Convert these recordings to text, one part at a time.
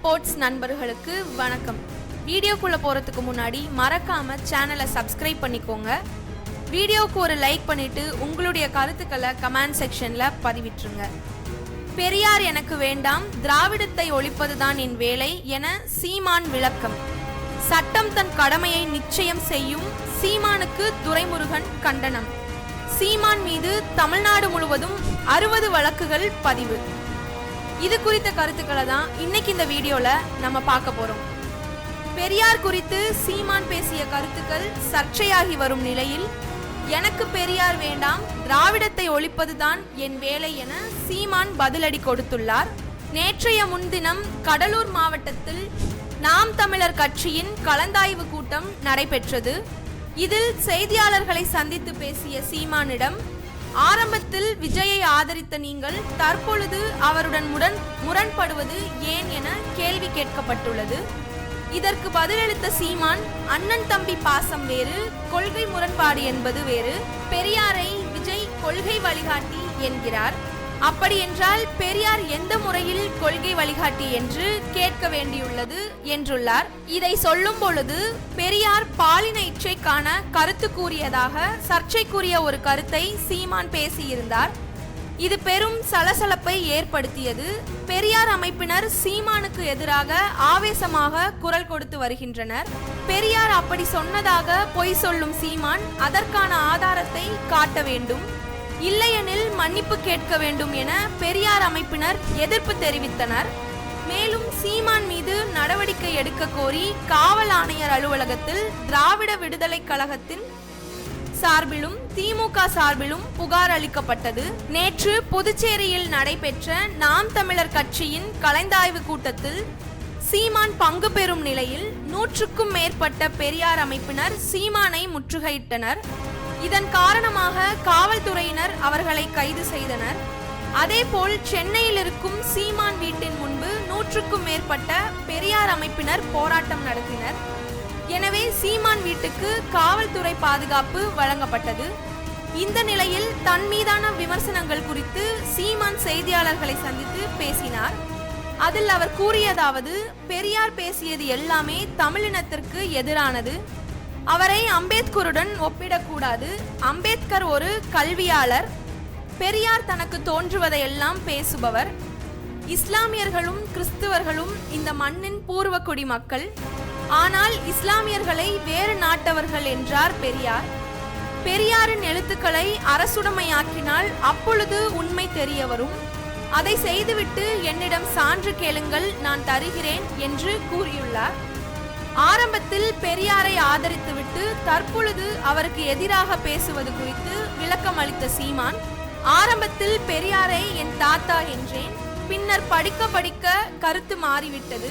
Sports நண்பர்களுக்கு வணக்கம். வீடியோக்குள்ளே போகிறதுக்கு முன்னாடி மறக்காம சேனலை சப்ஸ்கிரைப் பண்ணிக்கோங்க. வீடியோவுக்கு ஒரு லைக் பண்ணிட்டு உங்களுடைய கருத்துக்களை கமெண்ட் செக்ஷனில் பதிவிட்டுருங்க. பெரியார் எனக்கு வேண்டாம் திராவிடத்தை ஒழிப்பதுதான் என் வேலை என சீமான் விளக்கம். சட்டம் தன் கடமையை நிச்சயம் செய்யும் சீமானுக்கு துரைமுருகன் கண்டனம். சீமான் மீது தமிழ்நாடு முழுவதும் அறுபது வழக்குகள் பதிவு. இது குறித்த கருத்துக்களை தான் இன்னைக்கு இந்த வீடியோல நம்ம பார்க்க போறோம். பெரியார் குறித்து சீமான் பேசிய கருத்துக்கள் சர்ச்சையாகி வரும் நிலையில் எனக்கு பெரியார் வேண்டாம் திராவிடத்தை ஒழிப்பதுதான் என் வேலை என சீமான் பதிலடி கொடுத்துள்ளார். நேற்றைய முன்தினம் கடலூர் மாவட்டத்தில் நாம் தமிழர் கட்சியின் கலந்தாய்வு கூட்டம் நடைபெற்றது. இதில் செய்தியாளர்களை சந்தித்து பேசிய சீமானிடம் ஆரம்பத்தில் விஜயை ஆதரித்த நீங்கள் தற்பொழுது அவருடன் முடன் முரண்படுவது ஏன் என கேள்வி கேட்கப்பட்டுள்ளது. இதற்கு பதிலளித்த சீமான் அண்ணன் தம்பி பாசம் வேறு கொள்கை முரண்பாடு என்பது வேறு பெரியாரை விஜய் கொள்கை வழிகாட்டி என்கிறார். அப்படி என்றால் பெரியார் எந்த முறையில் கொள்கை வழிகாட்டி என்று கேட்க வேண்டியுள்ளது என்றுள்ளார். இதை சொல்லும் பொழுது பெரியார் பாலின இச்சைக்கான கருத்து கூறியதாக சர்ச்சைக்குரிய ஒரு கருத்தை சீமான் பேசியிருந்தார். இது பெரும் சலசலப்பை ஏற்படுத்தியது. பெரியார் அமைப்பினர் சீமானுக்கு எதிராக ஆவேசமாக குரல் கொடுத்து வருகின்றனர். பெரியார் அப்படி சொன்னதாக பொய் சொல்லும் சீமான் அதற்கான ஆதாரத்தை காட்ட வேண்டும். இல்லையெனில் மன்னிப்பு கேட்க வேண்டும் என பெரியார் அமைப்பினர் எதிர்ப்பு தெரிவித்தனர். மேலும் சீமான் மீது நடவடிக்கை எடுக்க கோரி காவல் ஆணையர் அலுவலகத்தில் திராவிட விடுதலை கழகத்தின் சார்பிலும் திமுக சார்பிலும் புகார் அளிக்கப்பட்டது. நேற்று புதுச்சேரியில் நடைபெற்ற நாம் தமிழர் கட்சியின் கலந்தாய்வு கூட்டத்தில் சீமான் பங்கு பெறும் நிலையில் நூற்றுக்கும் மேற்பட்ட பெரியார் அமைப்பினர் சீமானை முற்றுகையிட்டனர். இதன் காரணமாக காவல்துறையினர் அவர்களை கைது செய்தனர். அதேபோல் சென்னையில் இருக்கும் சீமான் வீட்டின் முன்பு நூற்றுக்கும் மேற்பட்ட பெரியார் அமைப்பினர் போராட்டம் நடத்தினர். எனவே சீமான் வீட்டுக்கு காவல்துறை பாதுகாப்பு வழங்கப்பட்டது. இந்த நிலையில் தன் மீதான விமர்சனங்கள் குறித்து சீமான் செய்தியாளர்களை சந்தித்து பேசினார். அதில் அவர் கூறியதாவது பெரியார் பேசியது எல்லாமே தமிழினத்திற்கு எதிரானது. அவரை அம்பேத்கருடன் ஒப்பிடக்கூடாது. அம்பேத்கர் ஒரு கல்வியாளர். பெரியார் தனக்கு தோன்றுவதையெல்லாம் பேசுபவர். இஸ்லாமியர்களும் கிறிஸ்துவர்களும் இந்த மண்ணின் பூர்வ குடிமக்கள். ஆனால் இஸ்லாமியர்களை வேறு நாட்டவர்கள் என்றார் பெரியார். பெரியாரின் எழுத்துக்களை அரசுடைமையாக்கினால் அப்பொழுது உண்மை தெரிய வரும் அதை செய்துவிட்டு என்னிடம் சான்று கேளுங்கள் நான் தருகிறேன் என்று கூறியுள்ளார். ஆரம்பத்தில் பெரியாரை ஆதரித்துவிட்டு தற்பொழுது அவருக்கு எதிராக பேசுவது குறித்து விளக்கம் அளித்த சீமான் ஆரம்பத்தில் பெரியாரை என் தாத்தா என்றேன். பின்னர் படிக்க படிக்க கருத்து மாறிவிட்டது.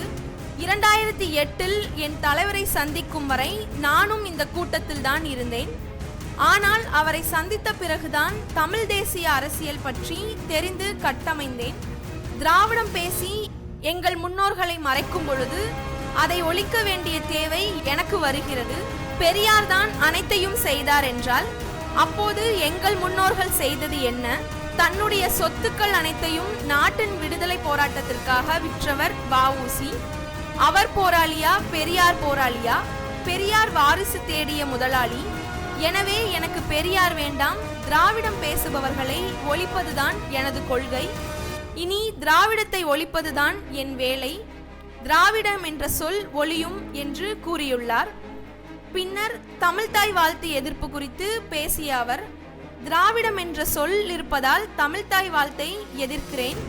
இரண்டாயிரத்தி எட்டில் என் தலைவரை சந்திக்கும் வரை நானும் இந்த கூட்டத்தில் தான் இருந்தேன். ஆனால் அவரை சந்தித்த பிறகுதான் தமிழ் தேசிய அரசியல் பற்றி தெரிந்து கட்டமைந்தேன். திராவிடம் பேசி எங்கள் முன்னோர்களை மறைக்கும் பொழுது அதை ஒழிக்க வேண்டிய தேவை எனக்கு வருகிறது. பெரியார் தான் அனைத்தையும் செய்தார் என்றால் அப்போது எங்கள் முன்னோர்கள் செய்தது என்ன? தன்னுடைய சொத்துக்கள் அனைத்தையும் நாட்டின் விடுதலை போராட்டத்திற்காக விற்றவர் வஉசி. அவர் போராளியா? பெரியார் போராளியா? பெரியார் வாரிசு தேடிய முதலாளி. எனவே எனக்கு பெரியார் வேண்டாம் திராவிடம் பேசுபவர்களை ஒழிப்பதுதான் எனது கொள்கை. இனி திராவிடத்தை ஒழிப்பதுதான் என் வேலை. திராவிடம் என்ற சொல் ஒளியும் என்று கூறியுள்ளார். பின்னர் தமிழ்தாய் வாழ்த்து எதிர்ப்பு குறித்து பேசிய அவர் திராவிடம் என்ற சொல் இருப்பதால் தமிழ்தாய் வாழ்த்தை எதிர்க்கிறேன்.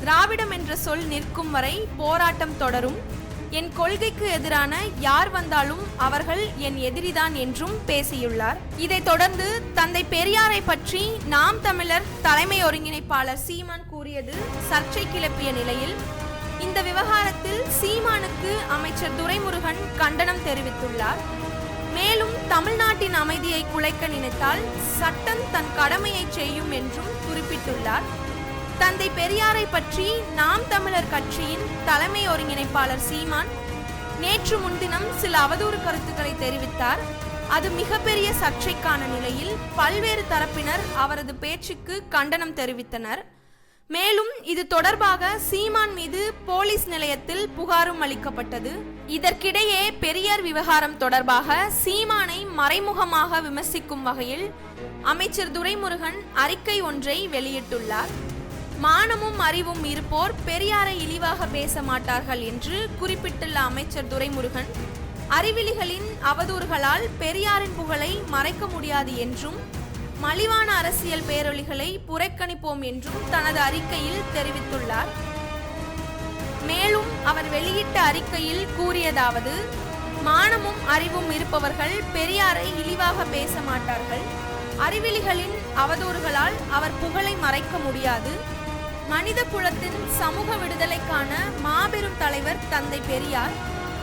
திராவிடம் என்ற சொல் நிற்கும் வரை போராட்டம் தொடரும். என் கொள்கைக்கு எதிரான யார் வந்தாலும் அவர்கள் என் எதிரிதான் என்றும் பேசியுள்ளார். இதைத் தொடர்ந்து தந்தை பெரியாரை பற்றி நாம் தமிழர் தலைமை ஒருங்கிணைப்பாளர் சீமான் கூறியது சர்ச்சை கிளப்பிய நிலையில் இந்த விவகாரத்தில் சீமானுக்கு அமைச்சர் துரைமுருகன் கண்டனம் தெரிவித்துள்ளார். மேலும் தமிழ்நாட்டின் அமைதியை குலைக்க நினைத்தால் சட்டம் தன் கடமையை செய்யும் என்றும் குறிப்பிட்டுள்ளார். தந்தை பெரியாரை பற்றி நாம் தமிழர் கட்சியின் தலைமை ஒருங்கிணைப்பாளர் சீமான் நேற்று முன்தினம் சில அவதூறு கருத்துக்களை தெரிவித்தார். அது மிகப்பெரிய சர்ச்சைக்கான நிலையில் பல்வேறு தரப்பினர் அவரது பேச்சுக்கு கண்டனம் தெரிவித்தனர். மேலும் இது தொடர்பாக சீமான் மீது போலீஸ் நிலையத்தில் புகாரும் அளிக்கப்பட்டது. இதற்கிடையே பெரியார் விவகாரம் தொடர்பாக சீமானை மறைமுகமாக விமர்சிக்கும் வகையில் அமைச்சர் துரைமுருகன் அறிக்கை ஒன்றை வெளியிட்டுள்ளார். மானமும் அறிவும் இருப்போர் பெரியாரை இழிவாக பேச மாட்டார்கள் என்று குறிப்பிட்டுள்ள அமைச்சர் துரைமுருகன் அறிவிலிகளின் அவதூறுகளால் பெரியாரின் புகழை மறைக்க முடியாது என்றும் மலிவான அரசியல் பேரொலிகளை புறக்கணிப்போம் என்றும் தனது அறிக்கையில் தெரிவித்துள்ளார். மேலும் அவர் வெளியிட்ட அறிக்கையில் கூறியதாவது மானமும் அறிவும் இருப்பவர்கள் பெரியாரை இழிவாக பேச மாட்டார்கள். அறிவிலிகளின் அவதூறுகளால் அவர் புகழை மறைக்க முடியாது. மனித குலத்தின் சமூக விடுதலைக்கான மாபெரும் தலைவர் தந்தை பெரியார்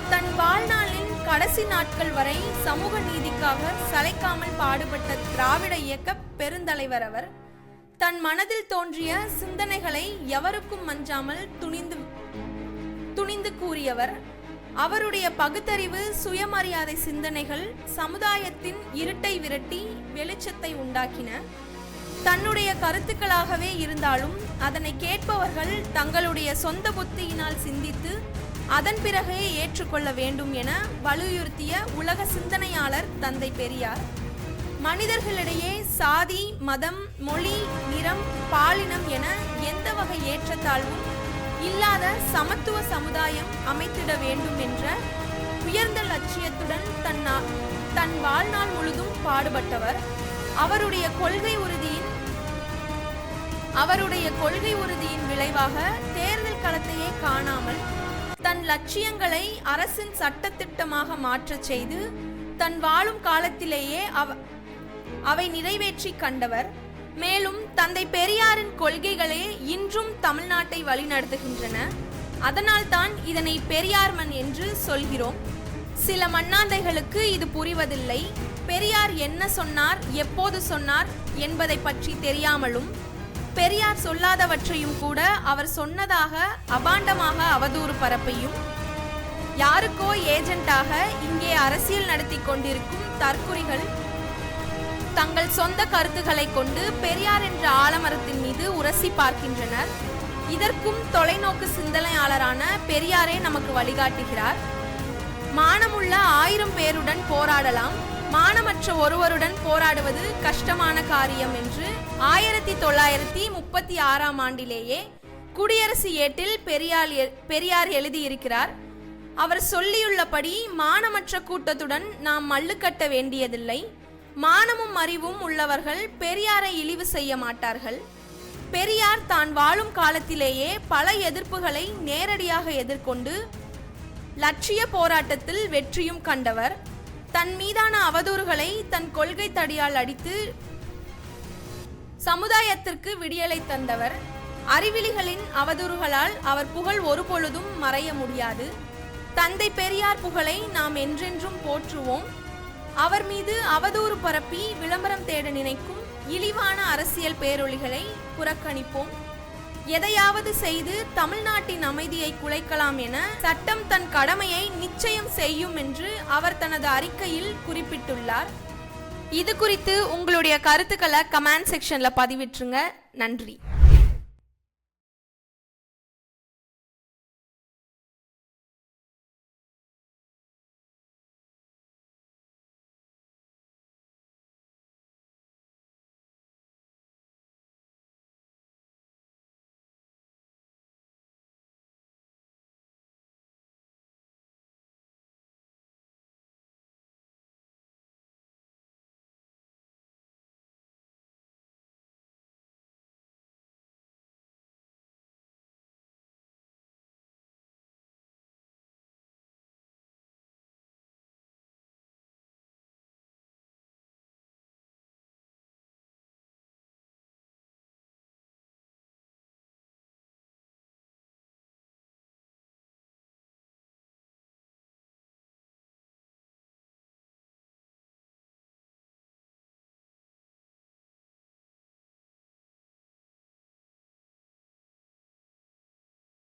தன் வாழ்நாளின் கடைசி நாட்கள் வரை சமூக நீதிக்காக சளைக்காமல் பாடுபட்ட திராவிட இயக்க பெருந்தலைவர் அவர் தன் மனதில் தோன்றிய சிந்தனைகளை எவருக்கும் மஞ்சாமல் துணிந்து துணிந்து கூறியவர். அவருடைய பகுத்தறிவு சுயமரியாதை சிந்தனைகள் சமுதாயத்தின் இருட்டை விரட்டி வெளிச்சத்தை உண்டாக்கின. தன்னுடைய கருத்துக்களாகவே இருந்தாலும் அதனை கேட்பவர்கள் தங்களுடைய சொந்த புத்தியினால் சிந்தித்து அதன் பிறகே ஏற்றுக்கொள்ள வேண்டும் என வலியுறுத்திய உலக சிந்தனையாளர் தந்தை பெரியார். மனிதர்களிடையே சாதி மதம் மொழி நிறம் பாலினம் என எந்த வகை ஏற்றத்தாழ்வும் இல்லாத சமத்துவ சமுதாயம் அமைத்திட வேண்டும் என்ற உயர்ந்த லட்சியத்துடன் தன் தன் வாழ்நாள் முழுதும் பாடுபட்டவர். அவருடைய கொள்கை உறுதியின் அவருடைய கொள்கை உறுதியின் விளைவாக தேர்தல் களத்தையே காணாமல் தன் லட்சியங்களை அரசின் சட்டத்திட்டமாக மாற்றச் செய்து தன் வாழும் காலத்திலேயே அவ அவை நிறைவேற்றி கண்டவர். மேலும் தந்தை பெரியாரின் கொள்கைகளே இன்றும் தமிழ்நாட்டை வழிநடத்துகின்றன. அதனால்தான் இதனை பெரியார் மண் என்று சொல்கிறோம். சில மண்ணாந்தைகளுக்கு இது புரிவதில்லை. பெரியார் என்ன சொன்னார் எப்போது சொன்னார் என்பதை பற்றி தெரியாமலும் பெரியார் சொல்லாதவற்றையும் கூட அவர் சொன்னதாக அபாண்டமாக அவதூறு பரப்பையும் யாருக்கோ ஏஜென்ட்டாக இங்கே அரசியல் நடத்தி கொண்டிருக்கும் தற்குறிகள் தங்கள் சொந்த கருத்துக்களை கொண்டு பெரியார் என்ற ஆலமரத்தின் மீது உரசி பார்க்கின்றனர். இதற்கும் தொலைநோக்கு சிந்தனையாளரான பெரியாரே நமக்கு வழிகாட்டுகிறார். மானமுள்ள ஆயிரம் பேருடன் போராடலாம். மானமற்ற ஒருவருடன் போராடுவது கஷ்டமான காரியம் என்று ஆயிரத்தி தொள்ளாயிரத்தி முப்பத்தி ஆறாம் ஆண்டிலேயே குடியரசு ஏட்டில் பெரியார் பெரியார் எழுதியிருக்கிறார். அவர் சொல்லியுள்ளபடி மானமற்ற கூட்டத்துடன் நாம் மல்லுக்கட்ட கட்ட வேண்டியதில்லை. மானமும் அறிவும் உள்ளவர்கள் பெரியாரை இழிவு செய்ய மாட்டார்கள். பெரியார் தான் வாழும் காலத்திலேயே பல எதிர்ப்புகளை நேரடியாக எதிர்கொண்டு லட்சிய போராட்டத்தில் வெற்றியும் கண்டவர். தன் மீதான அவதூறுகளை தன் கொள்கை தடியால் அடித்து சமுதாயத்திற்கு விடியலை தந்தவர். அறிவிலிகளின் அவதூறுகளால் அவர் புகழ் ஒருபொழுதும் மறைய முடியாது. தந்தை பெரியார் புகழை நாம் என்றென்றும் போற்றுவோம். அவர் மீது அவதூறு பரப்பி விளம்பரம் தேட நினைக்கும் இழிவான அரசியல் பேரொழிகளை புறக்கணிப்போம். எதையாவது செய்து தமிழ்நாட்டின் அமைதியை குலைக்கலாம் என சட்டம் தன் கடமையை நிச்சயம் செய்யும் என்று அவர் தனது அறிக்கையில் குறிப்பிட்டுள்ளார். இது குறித்து உங்களுடைய கருத்துக்களை கமெண்ட் செக்ஷன்ல பதிவிட்டுருங்க. நன்றி.